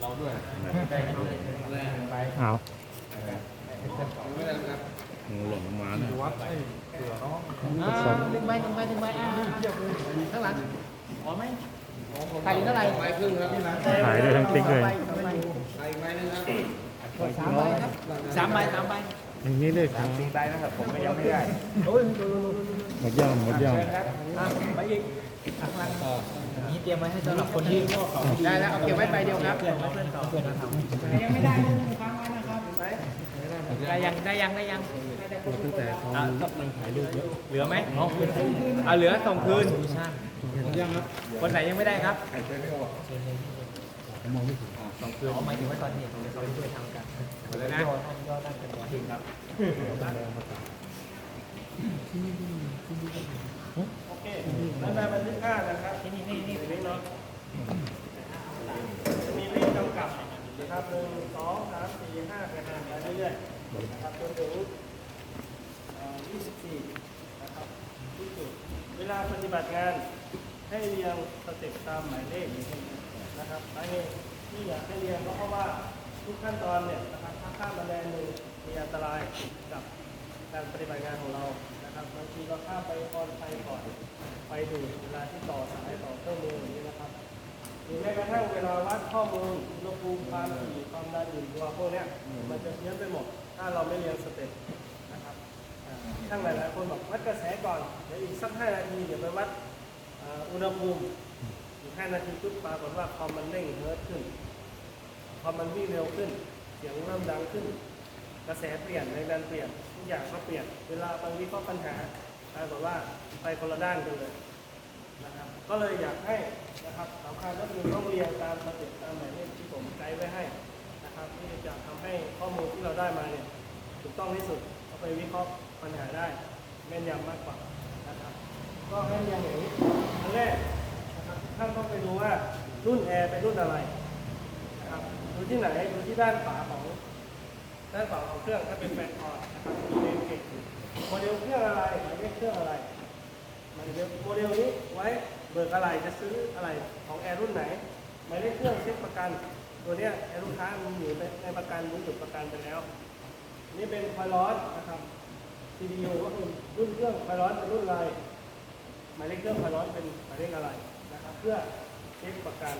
เราด้วยเอาไม่ได้ครับงูหล่นลงมาเนี่ยวัดให้เสือน้องอ่าดึงไปดึงไปดึงไปอ่าข้างหลังพอไหมไข่เท่าไหร่ไปครึ่งครับพี่นะหายได้ทั้งติ๊กเลยไปอีกใบหนึงครับสามใบครับสามใบสามใบอย่างนี้เลยครับสี่ใบนะครับผมก็ยังไม่ได้โอ้ยหมดย่างหมดย่างอะไปอีกข้างหลัง นี่เตรียมไว้ให้สำหรับคนที่ได้แล้วเอาเก็บไว้ใบเดียวครับเพื่อนเพื่อนต่อเพื่อนทำยังไม่ได้ค้างไว้นะครับได้ยังได้ยังได้ยังตั้งแต่เขาอะก็มันถ่ายรูปเยอะเหลือไหมอ๋อเอาเหลือส่งคืนย่างครับคนไหนยังไม่ได้ครับไข่เชื่อไม่ออกส่งคืนอ๋อหมายถึงว่าตอนนี้เราไปช่วยทำกันหมดเลยนะยอดตั้งเป็นจริงครับ เคแล้วในบันทึกค่านะครับที่นี่นี่นี่เล็กน้อยจะมีเลขกำกับนะครับหนึ่งสองสามสี่ห้าไปหาไปเรื่อยๆนะครับจนถึงยี่สิบสี่นะครับที่สุดเวลาปฏิบัติงานให้เรียงสเต็ปตามหมายเลขนะครับสาเหตุที่อยากให้เรียงก็เพราะว่าทุกขั้นตอนเนี่ยนะครับถ้าข้ามมาแดนหนึ่งมีอันตรายกับการปฏิบัติงานของเรา นะครับบางทีเราข้ามไปออนไฟก่อนไปดูเวลาที่ต่อสายต่อเครื่องมืออย่างนี้นะครับหรือแม้กระทั่งเวลาวัดข้อมูลอุณหภูมิความถี่ความดันอื่นตัวพวกเนี้ยมันจะเพี้ยนไปหมด ถ้าเราไม่เรียนสเต็ปนะครับอ่าช่างหลายๆคนบอกวัดกระแสก่อนเดี๋ยวอีกสักห้านาทีเดี๋ยวไปวัดอุณหภูมิอีกห้านาทีปุ๊บปรากฏว่าคอมมันเร่งเฮิร์ตขึ้นคอมมันวิ่งเร็วขึ้น เสียงเริ่มดังขึ้น กระแสเปลี่ยนแรงดันเปลี่ยนทุกอย่างก็เปลี่ยน เวลาบางวิเคราะห์ปัญหาปรากฏว่าไปคนละด้านกันเลยนะครับ ก็เลยอยากให้นะครับสำคัญก็คือต้องเรียงตามสเต็ปตามหมายเลขที่ผมไกด์ไว้ให้นะครับที่จะทำให้ข้อมูลที่เราได้มาเนี่ยถูกต้องที่สุดเอาไปวิเคราะห์ปัญหาได้แม่นยำมากกว่านะครับ ก็ให้เรียงอย่างนี้อันแรกนะครับท่านต้องไปดูว่ารุ่นแอร์เป็นรุ่นอะไรนะครับดูที่ไหนดูที่ด้านฝาของ ด้านฝาของเครื่องถ้าเป็นแฟนคอร์ดนะครับมีเลนเกตโมเดลเครื่องอะไรหมายเลขเครื่องอะไรหมายเลขโมเดลนี้ไว้เบิกอะไรจะซื้ออะไรของแอร์รุ่นไหนหมายเลขเครื่องเช็คประกัน ตัวเนี้ยแอร์ลูกค้ามีอยู่ในประกันรู้จุดประกันไปแล้ว นี่เป็นไฟร้อนนะครับ CDU ก็คือรุ่นเครื่องไฟร้อนเป็นรุ่นอะไรหมายเลขเครื่องไฟร้อนเป็นหมายเลขอะไรนะครับ เพื่อเช็คประกัน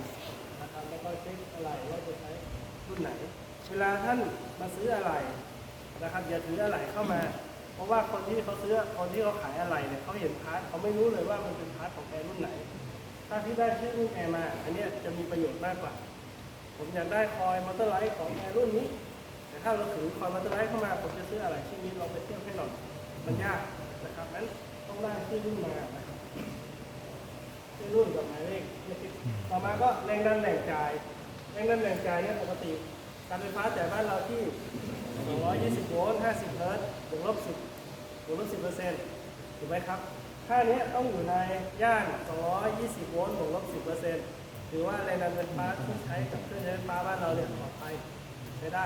นะครับแล้วก็เช็คอะไรว่าจะใช้รุ่นไหน เวลาท่านมาซื้ออะไรนะครับอย่าถืออะไรเข้ามา เพราะว่าคนที่เขาซื้อคนที่เขาขายอะไรเนี่ยเขาเห็นพาร์ทเขาไม่รู้เลยว่ามันเป็นพาร์ทของแอร์รุ่นไหน ถ้าที่ได้ชื่อรุ่นแอร์มา อันนี้จะมีประโยชน์มากกว่า ผมอยากได้คอยมอเตอร์ไลท์ของแอร์รุ่นนี้ แต่ถ้าเราถือคอยมอเตอร์ไลท์เข้ามาผมจะซื้ออะไรชิ้นนี้เราไปเทียบให้หน่อยมันยากนะครับนั้นต้องได้ชื่อรุ่นมานะครับชื่อรุ่นกับหมายเลขต่อมาก็แรงดันแหล่งจ่ายแรงดันแหล่งจ่ายเนี่ยปกติ การไฟฟ้าจ่บ้านเราที่ 220 โวลต์ 50 เฮิร์ตซ์บวกลบ 10บวกลบ 10เปอร์เซ็นต์ถูกไหมครับ ค่านี้ต้องอยู่ในย่าน 220 โวลต์ บวกลบ 10เปอร์เซ็นต์ถือว่าแรงดันไฟฟ้าที่ใช้กับเครื่องใช้ไฟฟ้าบ้านเราเนี่ยปลอดภัยใช้ได้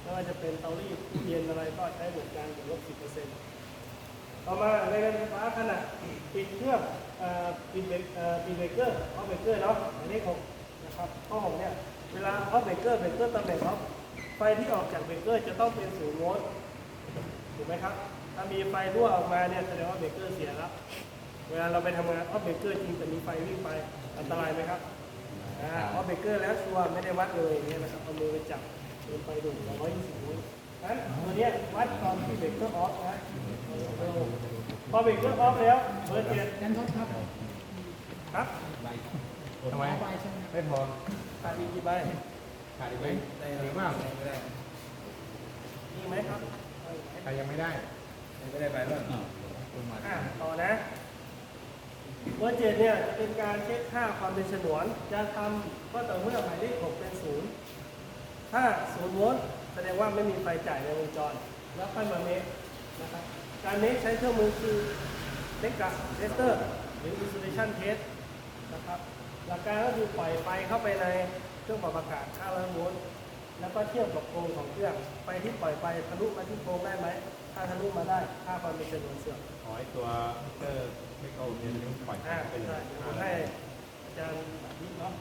ไม่ว่าจะเป็นเตารีดเย็นอะไรก็ใช้เหมือนกันบวกลบ 10เปอร์เซ็นต์ต่อมาแรงดันไฟฟ้าขณะปิดเครื่องปิดเบรกเอ่อปิดเบรกเกอร์ออฟเบรกเกอร์เนาะหมายเลขหกนะครับข้อหกเนี่ย เวลาออฟเบรกเกอร์เบรกเกอร์ตำแหน่งออฟไฟที่ออกจากเบรกเกอร์จะต้องเป็นศูนย์โวลต์ถูกไหมครับ ถ้ามีไฟรั่วออกมาเนี่ยแสดงว่าเบรกเกอร์เสียแล้วเวลาเราไปทำงานออฟเบรกเกอร์จริงแต่มีไฟวิ่งไปอันตรายไหมครับอ่าออฟเบรกเกอร์แล้วชัวร์ไม่ได้วัดเลยเนี่ยนะครับเอามือไปจับเดินไปดู220โวลต์นั้นตัวเนี้ยวัดตอนที่เบรกเกอร์ออฟนะพอเบรกเกอร์ออฟแล้วเบอร์เจ็ดยันทดครับครับทำไมไม่พอ ขาดอีกกี่ใบขาดอีกไหมได้หรือเปล่าไม่ได้มีไหมครับใครยังไม่ได้ยังไม่ได้ไปบ้างอ่าต่อนะเบอร์เจ็ดเนี่ยจะเป็นการเช็คค่าความเป็นฉนวน จะทำก็ต่อเมื่อหมายเลขหกเป็นศูนย์ถ้าศูนย์โวลต์แสดงว่าไม่มีไฟจ่ายในวงจร แล้วค่อยมาเมคนะครับการเมคใช้เครื่องมือคือเล็กกับเทสเตอร์หรือ insulation test นะครับ หลักการก็คือปล่อยไฟเข้าไปในเครื่องปรับอากาศ500โวลต์แล้วก็เทียบกับโครงของเครื่องไฟที่ปล่อยไปทะลุมาที่โครงได้ไหม ถ้าทะลุมาได้ค่าความเป็นจำนวนเสื่อมขอให้ตัวเตอร์ไม่เข้าเรียนนิ้วปล่อยอ่าไปใช่เลยเดี๋ยวผมให้อาจารย์แบบนี้เนาะ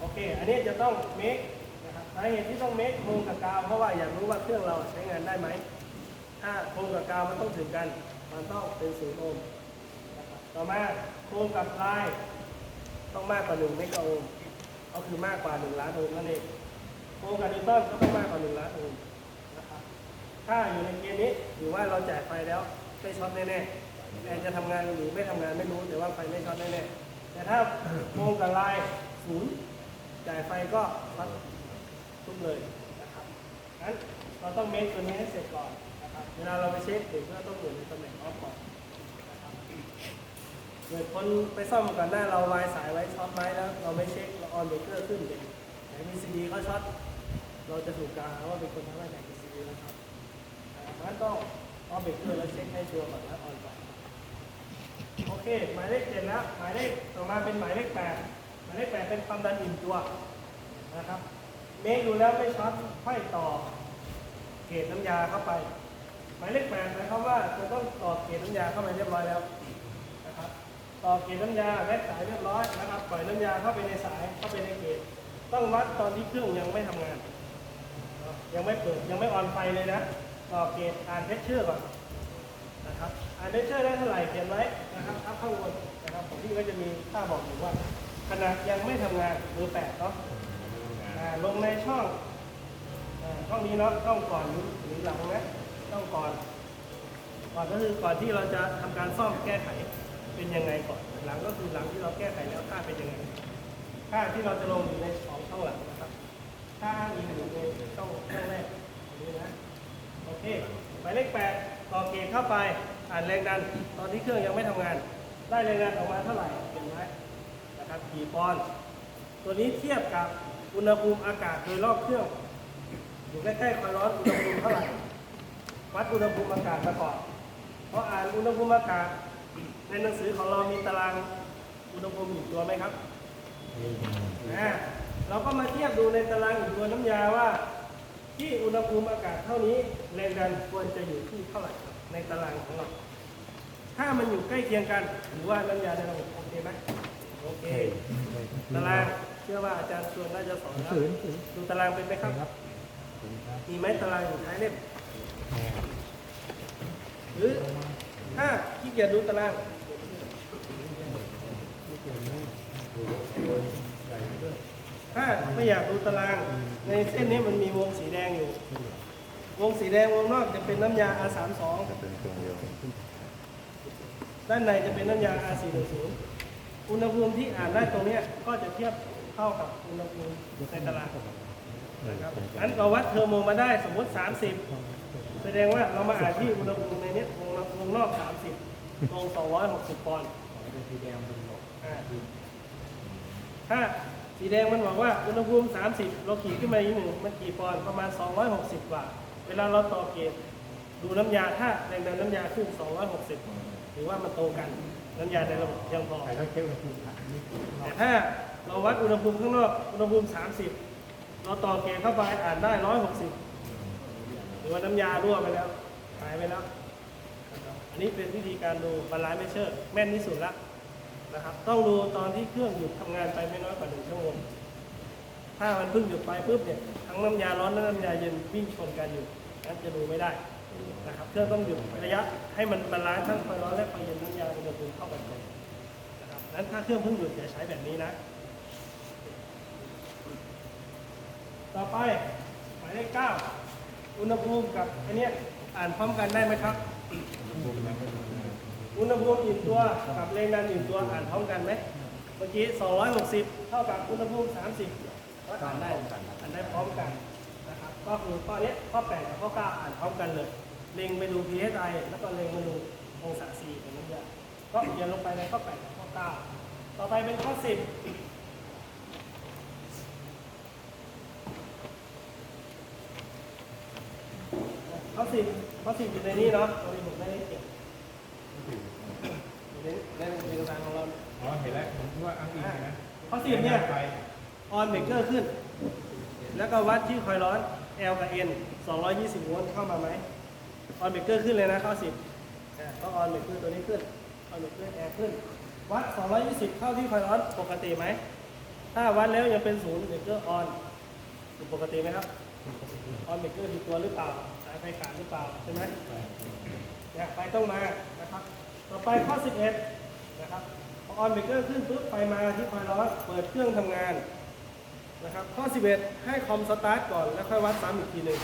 โอเค อันนี้จะต้องเมคนะครับสาเหตุที่ต้องเมคโครงกับกาวเพราะว่าอยากรู้ว่าเครื่องเราใช้งานได้ไหม ถ้าโครงกับกาวมันต้องถึงกัน มันต้องเป็นศูนย์โอห์มนะครับต่อมาโครงกับลาย ต้องมากกว่า1เมกะโอห์มก็คือมากกว่า1ล้านโอห์มนั่นเองโครงกับนิวตันก็ต้องมากกว่า1ล้านโอห์มนะครับถ้าอยู่ในเกณฑ์นี้หรือว่าเราจ่ายไฟแล้วไม่ช็อตแน่ๆแอร์จะทำงานหรือไม่ทำงานไม่รู้แต่ว่าไฟไม่ช็อตแน่ๆแต่ถ้าโครงกับลายศูนย์จ่ายไฟก็ช็อตทุกเลยนะครับงั้นเราต้องเมคตัวนี้ให้เสร็จก่อนนะครับเวลาเราไปเช็คเด็กก็ต้องอยู่ในตำแหน่งออฟก่อน เกิดคนไปซ่อมก่อนหน้าเราวายสายไว้ช็อตไว้แล้วเราไม่เช็คเราออนเบรกเกอร์ขึ้นเด็กไหนมีซีดีเขาช็อตเราจะถูกกล่าวว่าเป็นคนทำให้แตกซีดีนะครับอ่าเพราะฉะนั้นต้องออนเบรกเกอร์แล้วเช็คให้ชัวร์ก่อนแล้วออนก่อนโอเค หมายเลขเจ็ดแล้วหมายเลขต่อมาเป็นหมายเลขแปดหมายเลขแปดเป็นความดันอิ่มตัวนะครับเมคดูแล้วไม่ช็อตค่อยต่อเกจน้ำยาเข้าไป หมายเลขแปดหมายความว่าจะต้องต่อเกจน้ำยาเข้าไปเรียบร้อยแล้ว ต่อเกจน้ำยาแวะสายเรียบร้อยนะครับปล่อยน้ำยาเข้าไปในสายเข้าไปในเกจต้องวัดตอนที่เครื่องยังไม่ทำงาน ยังไม่เปิดยังไม่ออนไฟเลยนะต่อเกจอ่านเพชเชอร์ก่อนนะครับอ่านเพชเชอร์ได้เท่าไหร่เขียนไว้นะครับทับข้างบนนะครับของพี่ก็จะมีค่าบอกอยู่ว่าขณะยังไม่ทำงานเบอแปดเนาะลงในช่องช่องนี้เนาะช่องก่อนหรือหลังนะช่องก่อนก่อนก็คือก่อนที่เราจะทำการซ่อมแก้ไข เป็นยังไงก่อนหลังก็คือหลังที่เราแก้ไขแล้วค่าเป็นยังไง ค่าที่เราจะลงอยู่ในสองช่องหลังนะครับค่าอ้างอิงอยู่ในช่องช่องแรกนี้นะโอเคหมายเลขแปดต่อเกณฑ์เข้าไปอ่านแรงดัน ตอนที่เครื่องยังไม่ทำงาน ได้แรงดันออกมาเท่าไหร่เห็นไหมนะครับกี่ปอนด์ตัวนี้เทียบกับอุณหภูมิอากาศโดยรอบเครื่องอยู่ใกล้ๆความร้อนอุณหภูมิเท่าไหร่วัดอุณหภูมิอากาศมาก่อนเพราะอ่านอุณหภูมิอากาศ ในหนังสือของเรามีตารางอุณหภูมิอยู่ตัวไหมครับอ่าเราก็มาเทียบดูในตารางอยู่ตัวน้ำยาว่า ที่อุณหภูมิอากาศเท่านี้แรงดันควรจะอยู่ที่เท่าไหร่ครับในตารางของเรา ถ้ามันอยู่ใกล้เคียงกันถือว่าน้ำยาในระบบโอเคไหมโอเค ตารางเชื่อว่าอาจารย์ชวนน่าจะสอนแล้วดูตารางเป็นไหมครับ มีไหมตารางอยู่ท้ายเล่มหรือ ถ้าขี้เกียจดูตารางถ้าไม่อยากดูตาราง ในเส้นนี้มันมีวงสีแดงอยู่ วงสีแดงวงนอกจะเป็นน้ำยา R32 ด้านในจะเป็นน้ำยา R410 อุณหภูมิที่อ่านได้ตรงนี้ก็จะเทียบเท่ากับอุณหภูมิในตารางนะครับงั้นเราวัดเทอร์โมมาได้สมมติ 30 แสดงว่าเรามาอ่านที่อุณหภูมิในนี้ เนี้ยวงวงนอก30ตรง260ปอนด์อ่าถ้าสีแดงมันบอกว่าอุณหภูมิ 30 เราขีดขึ้นมาอีกหนึ่งมันกี่ปอนด์ประมาณ 260 กว่า เวลาเราต่อเกณฑ์ดูน้ำยาถ้าแรงดันน้ำยาขึ้น 260ถือว่ามันโตกัน น้ำยาในระบบยังพอใครต้องเช็คอุณหภูมิแต่ถ้าเราวัดอุณหภูมิข้างนอกอุณหภูมิ 30 เราต่อเกณฑ์เข้าไปอ่านได้ 160 หรือว่าน้ำยารั่วไปแล้วหายไปแล้วันนี้เป็นวิธีการดูบาลานซ์เมเชอร์แม่นที่สุดละนะครับ ต้องดูตอนที่เครื่องหยุดทำงานไปไม่น้อยกว่าหนึ่งชั่วโมง ถ้ามันเพิ่งหยุดไปปุ๊บเนี่ยทั้งน้ำยาร้อนและน้ำยาเย็นวิ่งชนกันอยู่งั้นจะดูไม่ได้นะครับ เครื่องต้องหยุดระยะให้มันบาลานซ์ทั้งไฟร้อนและไฟเย็นน้ำยาอุณหภูมิเข้ากันก่อนนะครับนั้นถ้าเครื่องเพิ่งหยุดอย่าใช้แบบนี้นะ ต่อไปหมายเลขเก้าอุณหภูมิกับอันเนี้ยอ่านพร้อมกันได้ไหมครับ อุณหภูมิอิ่มตัวกับแรงดันอิ่มตัวอ่านพร้อมกันไหมเมื่อกี้ 260 เท่ากับอุณหภูมิ 30ก็อ่านได้อ่านได้พร้อมกันนะครับก็คือข้อเนี้ยข้อ 8 กับข้อ 9 อ่านพร้อมกันเลยเล็งไปดู psi แล้วก็เล็งไปดูองศา C ของน้ำยาก็เขียนลงไปในข้อ 8 กับข้อ 9 ต่อไปเป็นข้อ 10 ข้อสิบข้อสิบอยู่ในนี้เนาะตรงนี้ผมไม่ได้เก็บอยู่ในในในตารางของเราอ๋อเห็นแล้วผมคิดว่าอ้างอิงนะข้อสิบเนี่ยไปออนเบรกเกอร์ขึ้น แล้วก็วัดที่คอยร้อน L กับ N 220โวลต์เข้ามาไหมออนเบรกเกอร์ขึ้นเลยนะข้อสิบอ่าก็ออนเบรกเกอร์ตัวนี้ขึ้นออนเบรกเกอร์แอร์ขึ้น วัด 220 เข้าที่คอยร้อนปกติไหม ถ้าวัดแล้วยังเป็นศูนย์เบรกเกอร์ออนผิดปกติไหมครับ ออนเบรกเกอร์ผิดตัวหรือเปล่าสาย ไฟขาดหรือเปล่าใช่ไหมเนี่ยไฟต้องมานะครับ ต่อไปข้อ 11 นะครับพอออนเบรกเกอร์ขึ้นปุ๊บไฟมาที่คอยร้อนเปิดเครื่องทำงานนะครับ ข้อ 11 ให้คอมสตาร์ทก่อนแล้วค่อยวัดซ้ำอีกทีหนึ่ง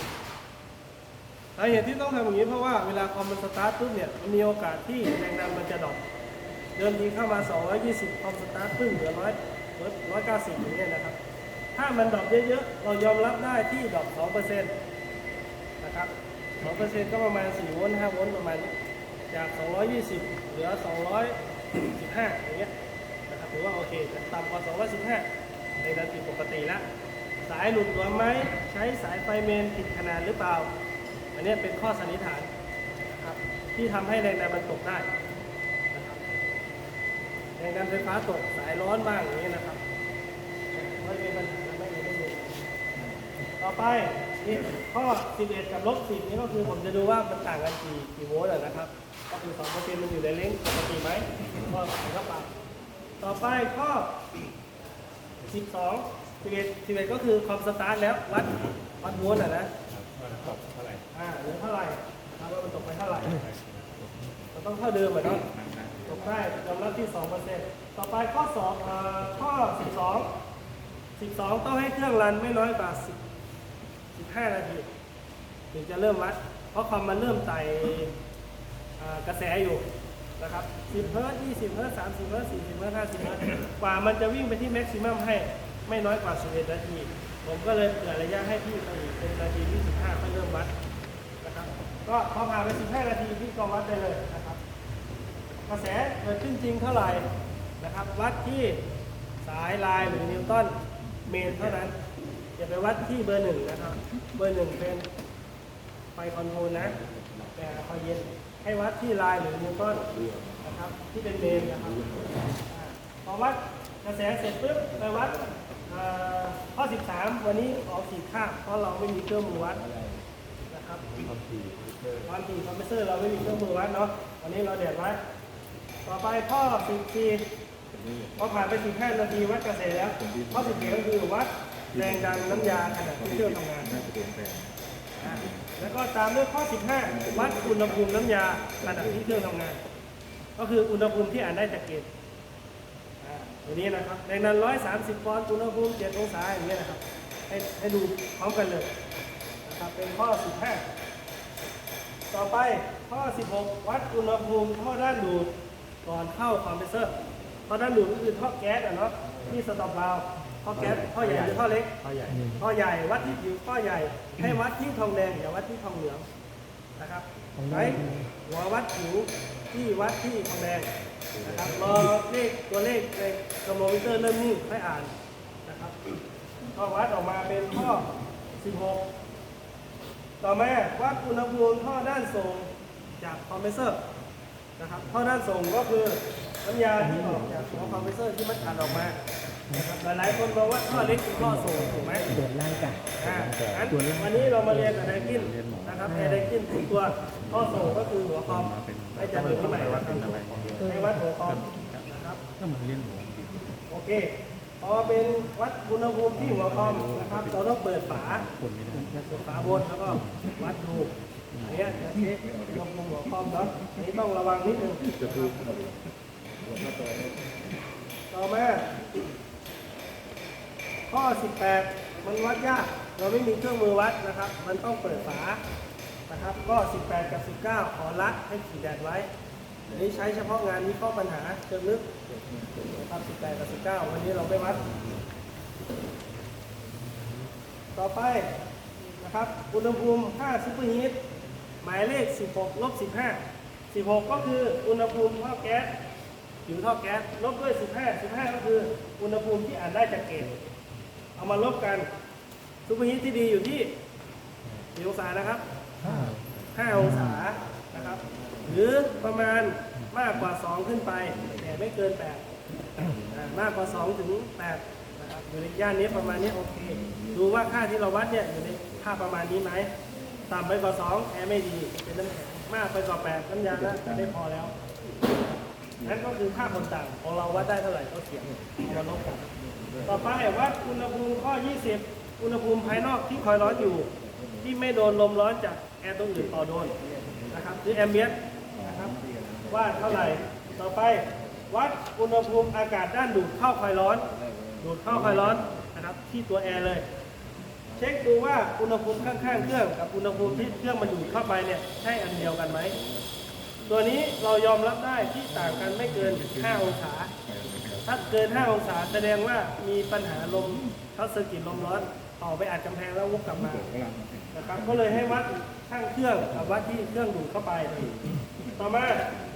สาเหตุที่ต้องทำอย่างนี้เพราะว่าเวลาคอมมันสตาร์ทปุ๊บเนี่ยมันมีโอกาสที่แรงดันมันจะดรอปเดิมทีเข้ามา 220 คอมสตาร์ทขึ้นเหลือ100 190อย่างเงี้ยนะครับ ถ้ามันดรอปเยอะๆ เรายอมรับได้ที่ดรอป2% นะครับ2%ก็ประมาณ4โวลต์5โวลต์ประมาณนี้จาก220เหลือ215อย่างเงี้ยนะครับถือว่าโอเคต่ต่ำกว่า215ในนั้นผิดปกติแล้วสายหลุดหลวมไหมใช้สายไฟเมนผิดขนาดหรือเปล่า อันนี้เป็นข้อสันนิษฐานนะครับที่ทำให้แรงดันมันตกได้นะครับแรงดันไฟฟ้าตกสายร้อนบ้างอย่างเงี้ยนะครับไม่เป็นปัญหาไม่มีไม่มีต่อไป นี่ข้อ 11 กับลบ 10 นี่ก็คือผมจะดูว่ามันต่างกันกี่กี่โวลต์อะนะครับ ก็คือ2เปอร์เซ็นต์มันอยู่ในเลนส์ปกติไหมก็ใส่เข้าไปต่อไปข้อ 12 11 11 ก็คือคอมสตาร์ทแล้ววัดวัดโวลต์อะนะตกเท่าไหร่อ่าเหลือเท่าไหร่ครับว่ามันตกไปเท่าไหร่มันต้องเท่าเดิมเหมือนเนาะตกได้ยอมรับที่2เปอร์เซ็นต์ต่อไปข้อ2อ่อข้อ 12 12 ต้องให้เครื่องรันไม่น้อยกว่า10 15 นาที ถึงจะเริ่มวัด เพราะคอมมันเริ่มไต่กระแสอยู่นะครับ 10 เฮิร์ตซ์20 เฮิร์ตซ์30 เฮิร์ตซ์40 เฮิร์ตซ์50 เฮิร์ตซ์กว่ามันจะวิ่งไปที่แม็กซิมัมให้ไม่น้อยกว่า 11 นาที ผมก็เลยเผื่อระยะให้พี่ไปอีกเป็นนาทีที่15ค่อยเริ่มวัดนะครับก็พอผ่านไป 15 นาทีพี่ก็วัดได้เลยนะครับกระแสเกิดขึ้นจริงเท่าไหร่นะครับ วัดที่สายลายหรือนิวตันเมนเท่านั้น อย่าไปวัดที่เบอร์หนึ่งนะครับ เบอร์หนึ่งเป็นไฟคอนโทรลนะแต่ไฟเย็นให้วัดที่ลายหรือนิวตันนะครับ ที่เป็นเมนนะครับพอวัดกระแสเสร็จปุ๊บไปวัดเอ่อข้อ 13 วันนี้ออกขีดค่าเพราะเราไม่มีเครื่องมือวัดนะครับความถี่คอมเพรสเซอร์เราไม่มีเครื่องมือวัดเนาะวันนี้เราเด็ดไว้ต่อไปข้อ 14พอผ่านไป 15 นาทีวัดกระแสแล้วข้อ 14ก็คือวัด แรงดันน้ำยาขณะที่เครื่องทำงาน แล้วก็ตามด้วยข้อ 15 วัดอุณหภูมิน้ำยาขณะที่เครื่องทำงาน ก็คืออุณหภูมิที่อ่านได้จากเกณฑ์อ่าอย่างนี้นะครับแรงดัน 130 ปอนด์อุณหภูมิ 7 องศาอย่างเงี้ยนะครับ ให้ให้ดูพร้อมกันเลยนะครับเป็นข้อ 15 ต่อไปข้อ 16 วัดอุณหภูมิท่อด้านดูดก่อนเข้าคอมเพรสเซอร์ท่อด้านดูดก็คือท่อแก๊สอะเนาะที่สต็อปวา ล์วท่อแก๊สท่อใหญ่หรือท่อเล็กข้อใหญ่ท่อใหญ่วัดที่ผิวท่อใหญ่ ให้วัดที่ทองแดงอย่าวัดที่ทองเหลืองนะครับใช้หัววัดผิวที่วัดที่ทองแดงนะครับรอเลขตัวเลขในกระโมมิเตอร์เริ่มนิ่งค่อยอ่านนะครับก็วัดออกมาเป็นข้อ 16 ต่อมาวัดอุณหภูมิท่อด้านส่งจากคอมเพรสเซอร์นะครับท่อด้านส่งก็คือน้ำยาที่ออกจากหัวคอมเพรสเซอร์ที่มันอัดออกมา นะครับหลายๆคนบอกว่าท่อเล็กคือท่อส่งถูกไหมโดดล่างกันอ่างั้นวันนี้เรามาเรียนกับไดกินนะครับไดกินทุกตัวท่อส่งก็คือหัวคอมให้จัดเป็นที่ใหม่นะครับให้วัดหัวคอมนะครับถ้ามันเล่นหมูโอเคพอเป็นวัดอุณหภูมิที่หัวคอมนะครับ เราต้องเปิดฝาคนไม่ได้เปิดฝาบนแล้วก็วัดดูอันเนี้ยจะเช็คอุณหภูมิหัวคอมเนาะอันนี้ต้องระวังนิดนึงต่อมา ข้อ 18 มันวัดยาก เราไม่มีเครื่องมือวัดนะครับ มันต้องเปิดฝานะครับ ก็ 18 กับ 19 ขอละให้ขีดแดดไว้อันนี้ใช้เฉพาะงานนี้ข้อปัญหาเชิงลึกนะครับ18 กับ 19 วันนี้เราไม่วัด ต่อไปนะครับอุณหภูมิค่าซูเปอร์ฮีทหมายเลข 16 ลบ 15 16 ก็คืออุณหภูมิท่อแก๊สผิวท่อแก๊สลบด้วย 15 15 ก็คืออุณหภูมิที่อ่านได้จากเกณฑ์ เอามาลบกันซูเปอร์ฮีทที่ดีอยู่ที่กี่องศานะครับ 5 องศานะครับ หรือประมาณมากกว่า 2 ขึ้นไป แต่ไม่เกิน 8 มากกว่า 2 ถึง 8 นะครับอยู่ในย่านนี้ประมาณนี้โอเค ดูว่าค่าที่เราวัดเนี่ยอยู่ในค่าประมาณนี้ไหมต่ำไปกว่า 2 แอร์ไม่ดีเป็นน้ำแข็งมากไปกว่า 8 น้ำยาน่าจะได้พอแล้ว นั่นก็คือค่าคนต่างของเราวัดได้เท่าไหร่ก็เขียนเอามาลบกัน ต่อไปวัดอุณหภูมิข้อ 20 อุณหภูมิภายนอกที่คอยร้อนอยู่ ที่ไม่โดนลมร้อนจากแอร์ตัวอื่นต่อโดนนะครับหรือแอมเบียนนะครับว่าเท่าไหร่ ต่อไปวัดอุณหภูมิอากาศด้านดูดเข้าคอยร้อน ดูดเข้าคอยร้อนนะครับที่ตัวแอร์เลย เช็คดูว่าอุณหภูมิข้างๆเครื่องกับอุณหภูมิที่เครื่องมันดูดเข้าไปเนี่ยใช่อันเดียวกันไหม ตัวนี้เรายอมรับได้ที่ต่างกันไม่เกิน 5 องศา ถ้าเกิน 5 องศาแสดงว่ามีปัญหาลมช็อเซอร์กิตลมร้อนต่อไปอัดกำแพงแล้ววกกลับมานะครับก็เลยให้วัดข้างเครื่องกับวัดที่เครื่องดูดเข้าไป ต่อมา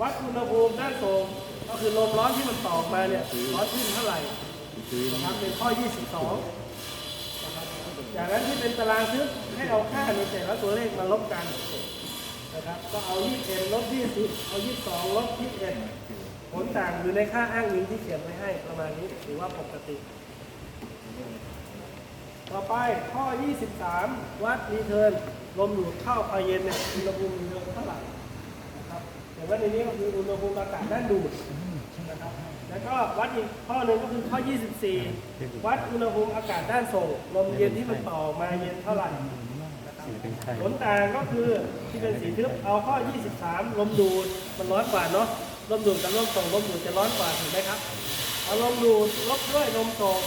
วัดอุณหภูมิด้านโสงก็คือลมร้อนที่มันต่อออกมาเนี่ยร้อนขึ้นเท่าไหร่นะครับเป็นข้อ 22นะครับจากนั้นที่เป็นตารางทึบให้เอาค่าในแต่ละตัวเลขมาลบกัน นะครับ ก็เอา 21ลบ20 เอา 22ลบ21 ผลต่างอยู่ในค่าอ้างอิงที่เขียนไว้ให้ประมาณนี้ถือว่าปกติ ต่อไปข้อ 23 วัดรีเทิร์นลมดูดเข้าพาเย็นเนี่ยอุณหภูมิเดิมเท่าไหร่นะครับแต่ว่าในนี้ก็คืออุณหภูมิอากาศด้านดูดนะครับแล้วก็วัดอีกข้อหนึ่งก็คือข้อ 24 วัดอุณหภูมิอากาศด้านส่งลมเย็นที่มันต่อมาเย็นเท่าไหร่ ผลต่างก็คือที่เป็นสีทึบเอาข้อ 23 ลมดูดมันร้อนกว่าเนาะลมดูดกับลมส่งลมดูดจะร้อนกว่าถูกไหมครับเอาลมดูดลบด้วยลมส่ง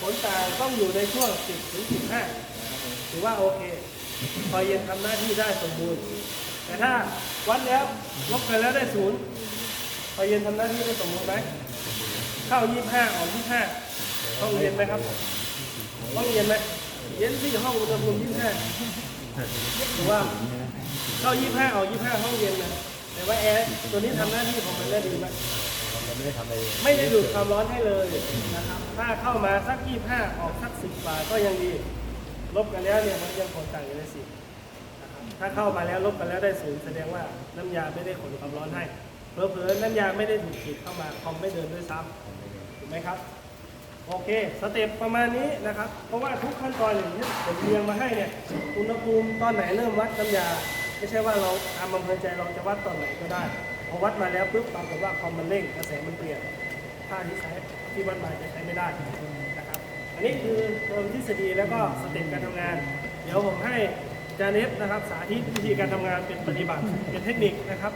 ผลต่างต้องอยู่ในช่วง 10ถึง15 ถือว่าโอเคพอเย็นทำหน้าที่ได้สมบูรณ์แต่ถ้าวัดแล้วลบไปแล้วได้ศูนย์พอเย็นทำหน้าที่ได้สมบูรณ์ไหมเข้า 25 ออก 25 ห้องเย็นไหมครับ ห้องเย็นไหมเย็นที่ห้องอุณหภูมิ25 หรือว่าเข้า25ออก25ห้องเย็นนะแต่ว่าแอร์ตัวนี้ทำหน้าที่ของมันได้ดีไหมไม่ได้ดูดความร้อนให้เลยนะครับ ถ้าเข้ามาสัก25ออกสัก10กว่าก็ยังดี ลบกันแล้วเนี่ยมันยังผลต่างอยู่ในสินะครับถ้าเข้ามาแล้วลบกันแล้วได้ศูนย์แสดงว่าน้ำยาไม่ได้ขนความร้อนให้เผลอๆน้ำยาไม่ได้ดูดฉีดเข้ามาคอมไม่เดินด้วยซ้ำถูกไหมครับ โอเค สเต็ปประมาณนี้นะครับ เพราะว่าทุกขั้นตอนอย่างที่ผมเรียงมาให้เนี่ย อุณหภูมิตอนไหนเริ่มวัดน้ำยา ไม่ใช่ว่าเราตามอำเภอใจเราจะวัดตอนไหนก็ได้ พอวัดมาแล้วปุ๊บปรากฏว่าคอมมันเร่งกระแสมันเปลี่ยนค่าที่ใช้ที่วัดมาจะใช้ไม่ได้นะครับ อันนี้คือเทอมทฤษฎีแล้วก็สเต็ปการทำงาน เดี๋ยวผมให้จารย์เนฟนะครับ สาธิตวิธีการทำงานเป็นปฏิบัติเป็นเทคนิคนะครับ